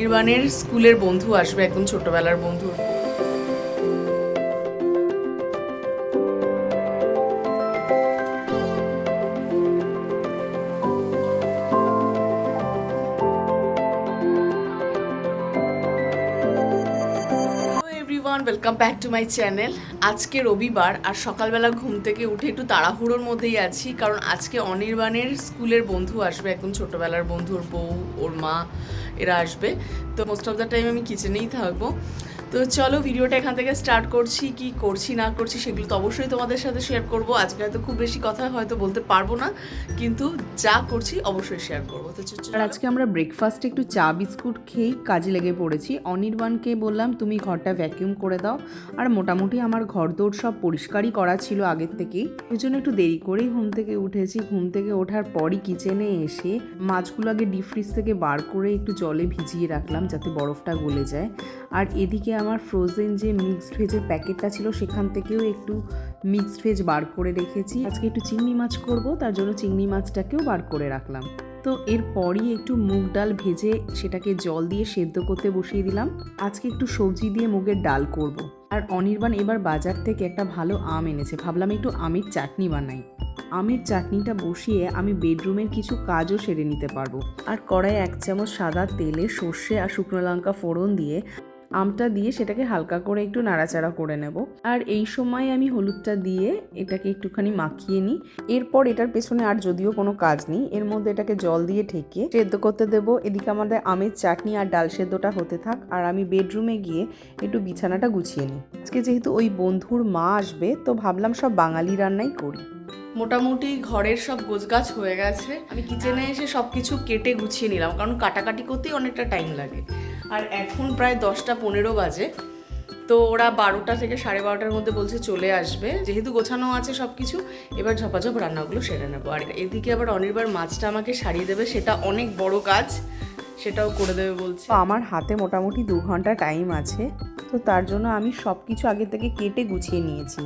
অনির্বাণের স্কুলের বন্ধু আসবে একদম ছোটবেলার বন্ধু। Everyone welcome back to my channel আজকে রবিবার আর সকালবেলা ঘুম থেকে উঠে একটু তাড়াহুড়োর মধ্যেই আছি, কারণ আজকে অনির্বাণের স্কুলের বন্ধু আসবে এখন ছোটোবেলার বন্ধুর বউ, ওর মা, এরা আসবে। তো মোস্ট অফ দ্য টাইম আমি কিচেনেই থাকব। তো চলো ভিডিওটা এখান থেকে স্টার্ট করছি, কি করছি, না করছি, সেগুলো তো অবশ্যই তোমাদের সাথে শেয়ার করব। আজকে হয়তো খুব বেশি কথা হয়তো বলতে পারব না, কিন্তু যা করছি অবশ্যই শেয়ার করব। তো আর আজকে আমরা ব্রেকফাস্টে একটু চা, বিস্কুট খেয়েই কাজে লেগে পড়েছি। অনির্বাণকে বললাম, তুমি ঘরটা ভ্যাকিউম করে দাও। আর মোটামুটি আমার ঘর দৌড় সব পরিষ্কারই করা ছিল আগের থেকেই। ওই জন্য একটু দেরি করেই ঘুম থেকে উঠেছি। ঘুম থেকে ওঠার পরই কিচেনে এসে মাছগুলো আগে ডিপ ফ্রিজ থেকে বার করে একটু জলে ভিজিয়ে রাখলাম, যাতে বরফটা গলে যায়। আর এদিকে আমার ফ্রোজেন যে মিক্সড ভেজের প্যাকেটটা ছিল, সেখান থেকেও একটু মিক্সড ভেজ বার করে রেখেছি। আজকে একটু চিংড়ি মাছ করব, তার জন্য চিংড়ি মাছটাকেও বার করে রাখলাম। তো এরপরই একটু মুগ ডাল ভেজে সেটাকে জল দিয়ে সেদ্ধ করতে বসিয়ে দিলাম। আজকে একটু সবজি দিয়ে মুগের ডাল করব। আর অনির্বাণ এবার বাজার থেকে একটা ভালো আম এনেছে। ভাবলাম একটু আমের চাটনি বানাই। আমের চাটনিটা বসিয়ে আমি বেডরুমের কিছু কাজও সেরে নিতে পারব। আর কড়াইয়ে এক চামচ সাদা তেলে সর্ষে আর শুকনো লঙ্কা ফোড়ন দিয়ে আমটা দিয়ে সেটাকে হালকা করে একটু নাড়াচাড়া করে নেব। আর এই সময় আমি হলুদটা দিয়ে এটাকে একটুখানি মাখিয়ে নিই। এরপর এটার পেছনে আর যদিও কোনো কাজ নেই, এর মধ্যে এটাকে জল দিয়ে ঠেকিয়ে সেদ্ধ করতে দেব। এদিকে আমাদের আমের চাটনি আর ডাল সেদ্ধটা হতে থাক, আর আমি বেডরুমে গিয়ে একটু বিছানাটা গুছিয়ে নিই। আজকে যেহেতু ওই বন্ধুর মা আসবে, তো ভাবলাম সব বাঙালি রান্নাই করি। মোটামুটি ঘরের সব গোছগাছ হয়ে গেছে। আমি কিচেনে এসে সব কিছু কেটে গুছিয়ে নিলাম, কারণ কাটাকাটি করতেই অনেকটা টাইম লাগে। আর এখন প্রায় দশটা পনেরো বাজে। তো ওরা বারোটা থেকে সাড়ে বারোটার মধ্যে বলছে চলে আসবে। যেহেতু গোছানো আছে সব কিছু এবার ঝপাঝপ রান্নাগুলো সেরে নেব। আর এদিকে আবার অনির্বার মাছটা আমাকে সারিয়ে দেবে, সেটা অনেক বড় কাজ, সেটাও করে দেবে বলছে। আমার হাতে মোটামুটি দু ঘণ্টা টাইম আছে। তো তার জন্য আমি সব কিছু আগে থেকে কেটে গুছিয়ে নিয়েছি।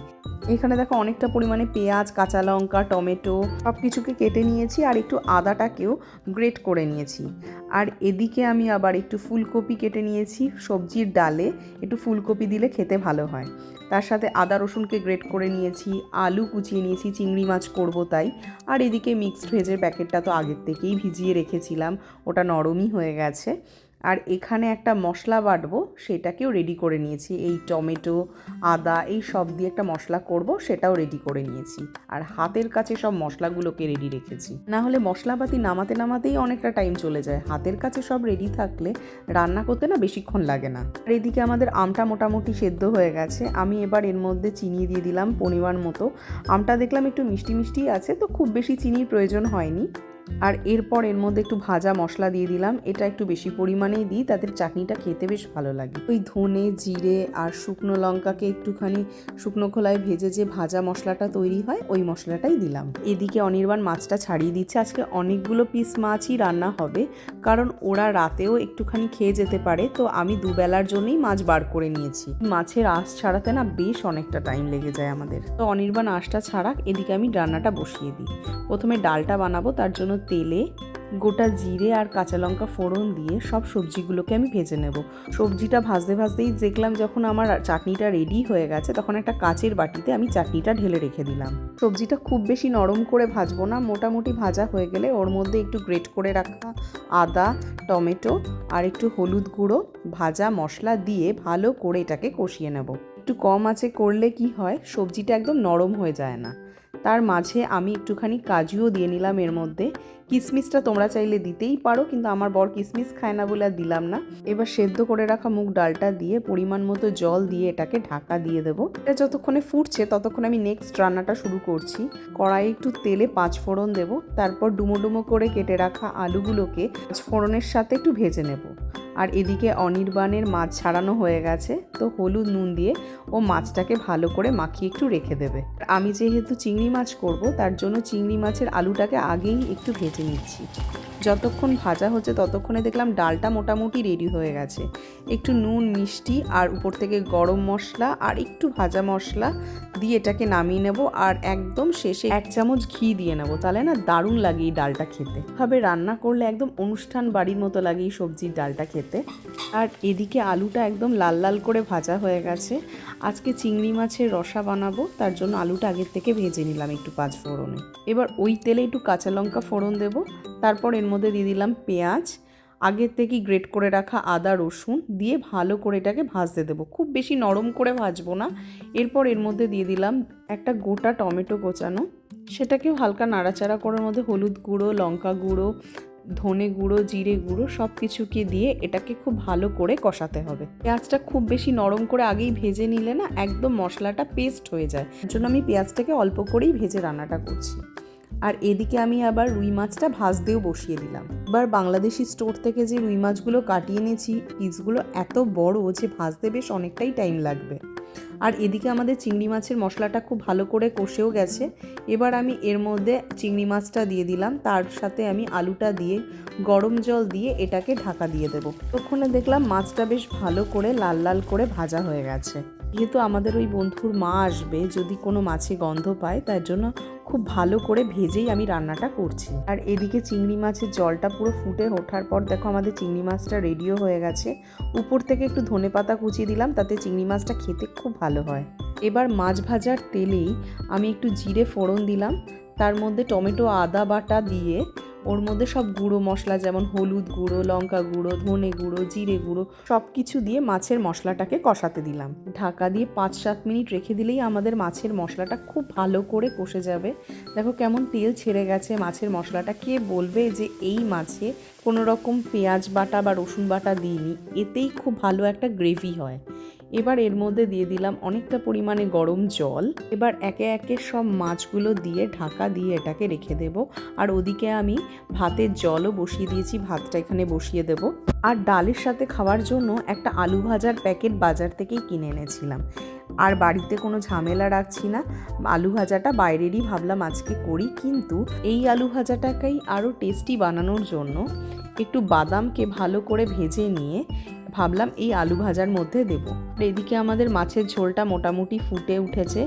এখানে দেখো অনেকটা পরিমাণে পেঁয়াজ, কাঁচা লঙ্কা, টমেটো সব কিছুকে কেটে নিয়েছি আর একটু আদাটাকেও গ্রেট করে নিয়েছি। আর এদিকে আমি আবার একটু ফুলকপি কেটে নিয়েছি, সবজির ডালে একটু ফুলকপি দিলে খেতে ভালো হয়। তার সাথে আদা রসুনকে গ্রেট করে নিয়েছি, আলু কুচিয়ে নিয়েছি, চিংড়ি মাছ করব তাই। আর এদিকে মিক্সড ভেজের প্যাকেটটা তো আগের থেকেই ভিজিয়ে রেখেছিলাম, ওটা নরমই হয়ে গেছে। আর এখানে একটা মশলা বাটবো, সেটাকেও রেডি করে নিয়েছি। এই টমেটো, আদা, এই সব দিয়ে একটা মশলা করব, সেটাও রেডি করে নিয়েছি। আর হাতের কাছে সব মশলাগুলোকে রেডি রেখেছি। না হলে মশলাপাতি নামাতে নামাতেই অনেকটা টাইম চলে যায়। হাতের কাছে সব রেডি থাকলে রান্না করতে না বেশিক্ষণ লাগে না। আর এদিকে আমাদের আমটা মোটামুটি সেদ্ধ হয়ে গেছে। আমি এবার এর মধ্যে চিনি দিয়ে দিলাম পরিমাণ মতো। আমটা দেখলাম একটু মিষ্টি মিষ্টি আছে, তো খুব বেশি চিনির প্রয়োজন হয়নি। আর এরপর এর মধ্যে একটু ভাজা মশলা দিয়ে দিলাম। এটা একটু বেশি পরিমাণেই দিই, তাদের চাটনিটা খেতে বেশ ভালো লাগে। ওই ধনে, জিরে আর শুকনো লঙ্কাকে একটুখানি শুকনো খোলায় ভেজে যে ভাজা মশলাটা তৈরি হয়, ওই মশলাটাই দিলাম। এদিকে অনির্বাণ মাছটা ছাড়িয়ে দিচ্ছে। আজকে অনেকগুলো পিস মাছই রান্না হবে, কারণ ওরা রাতেও একটুখানি খেয়ে যেতে পারে, তো আমি দুবেলার জন্যই মাছ বার করে নিয়েছি। মাছের আঁশ ছাড়াতে না বেশ অনেকটা টাইম লেগে যায় আমাদের। তো অনির্বাণ আঁশটা ছাড়াক, এদিকে আমি রান্নাটা বসিয়ে দিই। প্রথমে ডালটা বানাবো, তার জন্য তেলে গোটা জিরে আর কাঁচা লঙ্কা ফোড়ন দিয়ে সব সবজিগুলোকে আমি ভেজে নেব। সবজিটা ভাজতে ভাজতেই দেখলাম যখন আমার চাটনিটা রেডি হয়ে গেছে, তখন একটা কাচের বাটিতে আমি চাটনিটা ঢেলে রেখে দিলাম। সবজিটা খুব বেশি নরম করে ভাজবো না, মোটামুটি ভাজা হয়ে গেলে ওর মধ্যে একটু গ্রেট করে রাখা আদা, টমেটো আর একটু হলুদ গুঁড়ো, ভাজা মশলা দিয়ে ভালো করে এটাকে কষিয়ে নেব। একটু কম আছে করলে কি হয়, সবজিটা একদম নরম হয়ে যায় না। তার মাঝে আমি একটুখানি কাজুও দিয়ে নিলাম এর মধ্যে। কিশমিশটা তোমরা চাইলে দিতেই পারো, কিন্তু আমার বর কিশমিশ খায় না বলে আর দিলাম না। এবার সেদ্ধ করে রাখা মুগ ডালটা দিয়ে পরিমাণ মতো জল দিয়ে এটাকে ঢাকা দিয়ে দেবো। এটা যতক্ষণে ফুটছে ততক্ষণ আমি নেক্সট রান্নাটা শুরু করছি। কড়াইয়ে একটু তেলে পাঁচ ফোড়ন দেবো, তারপর ডুমো ডুমো করে কেটে রাখা আলুগুলোকে পাঁচ ফোড়নের সাথে একটু ভেজে নেব। আর এদিকে অনির্বাণের মাছ ছাড়ানো হয়ে গেছে, তো হলুদ নুন দিয়ে ও মাছটাকে ভালো করে মাখিয়ে একটু রেখে দেবে। আমি যেহেতু চিংড়ি মাছ করব, তার জন্য চিংড়ি মাছের আলুটাকে আগেই একটু ভেজে নিচ্ছি। যতক্ষণ ভাজা হচ্ছে ততক্ষণে দেখলাম ডালটা মোটামুটি রেডি হয়ে গেছে। একটু নুন, মিষ্টি আর উপর থেকে গরম মশলা আর একটু ভাজা মশলা দিয়ে এটাকে নামিয়ে নেব আর একদম শেষে এক চামচ ঘি দিয়ে নেব। তাহলে না দারুণ লাগে এই ডালটা খেতে। ভাবে রান্না করলে একদম অনুষ্ঠান বাড়ির মতো লাগে এই সবজির ডালটা খেতে। খেতে। আর এদিকে আলুটা একদম লাল লাল করে ভাজা হয়ে গেছে। আজকে চিংড়ি মাছের রসা বানাবো, তার জন্য আলুটা আগের থেকে ভেজে নিলাম একটু পাঁচ ফোড়নে। এবার ওই তেলে একটু কাঁচা লঙ্কা ফোড়ন দেবো, তারপর এর মধ্যে দিয়ে দিলাম পেঁয়াজ, আগের থেকেই গ্রেট করে রাখা আদা, রসুন দিয়ে ভালো করে এটাকে ভাজতে দেবো। খুব বেশি নরম করে ভাজবো না। এরপর এর মধ্যে দিয়ে দিলাম একটা গোটা টমেটো কোচানো সেটাকেও হালকা নাড়াচাড়া করার মধ্যে হলুদ গুঁড়ো, লঙ্কা গুঁড়ো ধনে গুঁড়ো, জিরে গুঁড়ো সব কিছুকে দিয়ে এটাকে খুব ভালো করে কষাতে হবে। পেঁয়াজটা খুব বেশি নরম করে আগেই ভেজে নিলে না একদম মশলাটা পেস্ট হয়ে যায়। জন্য আমি পেঁয়াজটাকে অল্প করেই ভেজে রান্নাটা করছি। আর এদিকে আমি আবার রুই মাছটা ভাজতেও বসিয়ে দিলাম। এবার বাংলাদেশি স্টোর থেকে যে রুই মাছগুলো কাটিয়ে নিয়েছি পিসগুলো এত বড় যে ভাজতে বেশ অনেকটাই টাইম লাগবে। আর এদিকে আমাদের চিংড়ি মাছের মশলাটা খুব ভালো করে কষেও গেছে। এবার আমি এর মধ্যে চিংড়ি মাছটা দিয়ে দিলাম। তার সাথে আমি আলুটা দিয়ে, গরম জল দিয়ে এটাকে ঢাকা দিয়ে দেবো। তখনে দেখলাম মাছটা বেশ ভালো করে লাল লাল করে ভাজা হয়ে গেছে। যেহেতু আমাদের ওই বন্ধুর মা আসবে, যদি কোনো মাছে গন্ধ পায়, তার জন্য খুব ভালো করে ভেজেই আমি রান্নাটা করছি। আর এদিকে চিংড়ি মাছের জলটা পুরো ফুটে ওঠার পর দেখো আমাদের চিংড়ি মাছটা রেডিও হয়ে গেছে। উপর থেকে একটু ধনে পাতা কুচিয়ে দিলাম, তাতে চিংড়ি মাছটা খেতে খুব ভালো হয়। এবার মাছ ভাজার তেলেই আমি একটু জিরে ফোড়ন দিলাম। তার মধ্যে টমেটো, আদা বাটা দিয়ে ওর মধ্যে সব গুঁড়ো মশলা যেমন হলুদ গুঁড়ো, লঙ্কা গুঁড়ো, ধনে গুঁড়ো, জিরে গুঁড়ো সব কিছু দিয়ে মাছের মশলাটাকে কষাতে দিলাম। ঢাকা দিয়ে পাঁচ সাত মিনিট রেখে দিলেই আমাদের মাছের মশলাটা খুব ভালো করে কষে যাবে। দেখো কেমন তেল ছেড়ে গেছে মাছের মশলাটা। কে বলবে যে এই মাছে কোনো রকম পেঁয়াজ বাটা বা রসুন বাটা দিইনি? এতেই খুব ভালো একটা গ্রেভি হয়। এবার এর মধ্যে দিয়ে দিলাম অনেকটা পরিমাণে গরম জল। এবার একে একে সব মাছগুলো দিয়ে ঢাকা দিয়ে এটাকে রেখে দেব। আর ওদিকে আমি ভাতের জলও বসিয়ে দিয়েছি, ভাতটা এখানে বসিয়ে দেব। আর ডালের সাথে খাওয়ার জন্য একটা আলু ভাজার প্যাকেট বাজার থেকেই কিনে এনেছিলাম। আর বাড়িতে কোনো ঝামেলা রাখছি না, আলু ভাজাটা বাইরেরই ভাবলাম আজকে করি, কিন্তু এই আলু ভাজাটাকেই আরও টেস্টি বানানোর জন্য একটু বাদামকে ভালো করে ভেজে নিয়ে ভাবলাম এই আলু ভাজার মধ্যে দেবো। এদিকে আমাদের মাছের ঝোলটা মোটামুটি ফুটে উঠেছে।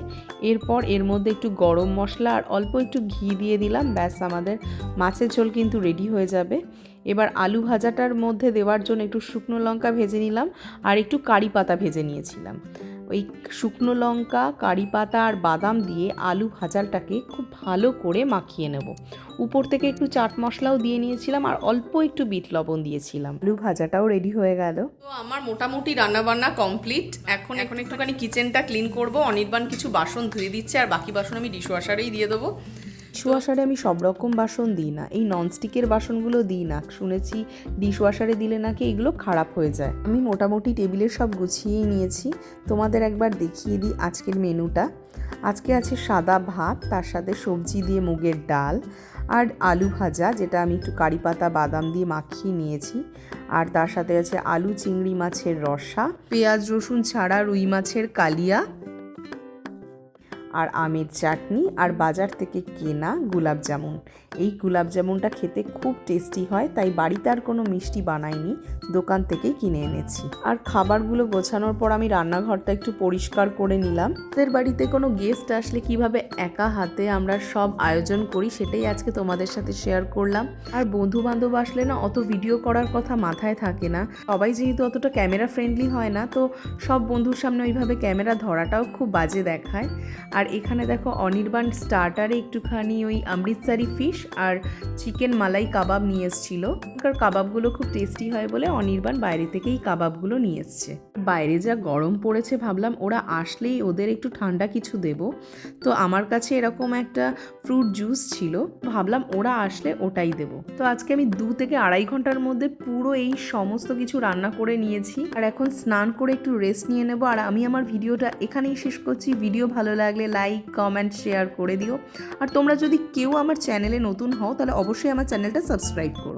এরপর এর মধ্যে একটু গরম মশলা আর অল্প একটু ঘি দিয়ে দিলাম। ব্যাস, আমাদের মাছের ঝোল কিন্তু রেডি হয়ে যাবে। এবার আলু ভাজাটার মধ্যে দেওয়ার জন্য একটু শুকনো লঙ্কা ভেজে নিলাম আর একটু কারি পাতা ভেজে নিয়েছিলাম। ওই শুকনো লঙ্কা কারি পাতা আর বাদাম দিয়ে আলু ভাজালটাকে খুব ভালো করে মাখিয়ে নেব। উপর থেকে একটু চাট মশলাও দিয়ে নিয়েছিলাম আর অল্প একটু বিট লবণ দিয়েছিলাম। আলু ভাজাটাও রেডি হয়ে গেল। তো আমার মোটামুটি রান্নাবান্না কমপ্লিট এখন এখন একটুখানি কিচেনটা ক্লিন করব। অনির্বাণ কিছু বাসন ধুয়ে দিচ্ছে আর বাকি বাসন আমি ডিশওয়াশারেই দিয়ে দেবো। ডিশওয়াশারে আমি সব রকম বাসন দিই না। এই ননস্টিকের বাসনগুলো দিই না। শুনেছি ডিশওয়াশারে দিলে নাকি এগুলো খারাপ হয়ে যায়। আমি মোটামুটি টেবিলে সব গুছিয়েই নিয়েছি। তোমাদের একবার দেখিয়ে দিই আজকের মেনুটা। আজকে আছে সাদা ভাত, তার সাথে সবজি দিয়ে মুগের ডাল আর আলু ভাজা, যেটা আমি একটু কারি পাতা, বাদাম দিয়ে মাখিয়ে নিয়েছি। আর তার সাথে আছে আলু, চিংড়ি মাছের রসা, পেঁয়াজ, রসুন ছাড়া রুই মাছের কালিয়া আর আমের চাটনি আর বাজার থেকে কেনা গোলাপ জামুন এই গোলাপ জামুনটা খেতে খুব টেস্টি হয়, তাই বাড়িতে আর কোনো মিষ্টি বানাইনি, দোকান থেকেই কিনে এনেছি। আর খাবারগুলো গোছানোর পর আমি রান্নাঘরটা একটু পরিষ্কার করে নিলাম। আমাদের বাড়িতে কোনো গেস্ট আসলে কীভাবে একা হাতে আমরা সব আয়োজন করি, সেটাই আজকে তোমাদের সাথে শেয়ার করলাম। আর বন্ধু বান্ধব আসলে না, অত ভিডিও করার কথা মাথায় থাকে না। সবাই যেহেতু অতটা ক্যামেরা ফ্রেন্ডলি হয় না, তো সব বন্ধুর সামনে ওইভাবে ক্যামেরা ধরাটাও খুব বাজে দেখায়। আর এখানে দেখো অনির্বাণ স্টার্টারে একটুখানি ওই অমৃতসারি ফিশ আর চিকেন মালাই কাবাব নিয়ে এসেছিল। কাবাবগুলো খুব টেস্টি হয় বলে অনির্বাণ বাইরে থেকেই কাবাবগুলো নিয়ে এসছে। বাইরে যা গরম পড়েছে ভাবলাম ওরা আসলেই ওদের একটু ঠান্ডা কিছু দেব। তো আমার কাছে এরকম একটা ফ্রুট জুস ছিল, ভাবলাম ওরা আসলে ওটাই দেব। তো আজকে আমি দু থেকে আড়াই ঘণ্টার মধ্যে পুরো এই সমস্ত কিছু রান্না করে নিয়েছি। আর এখন স্নান করে একটু রেস্ট নিয়ে নেব। আর আমি আমার ভিডিওটা এখানেই শেষ করছি। ভিডিও ভালো লাগলে লাইক কমেন্ট শেয়ার করে দিও। আর তোমরা যদি কেউ আমার চ্যানেলে নতুন হও, তাহলে অবশ্যই আমার চ্যানেলটা সাবস্ক্রাইব করো।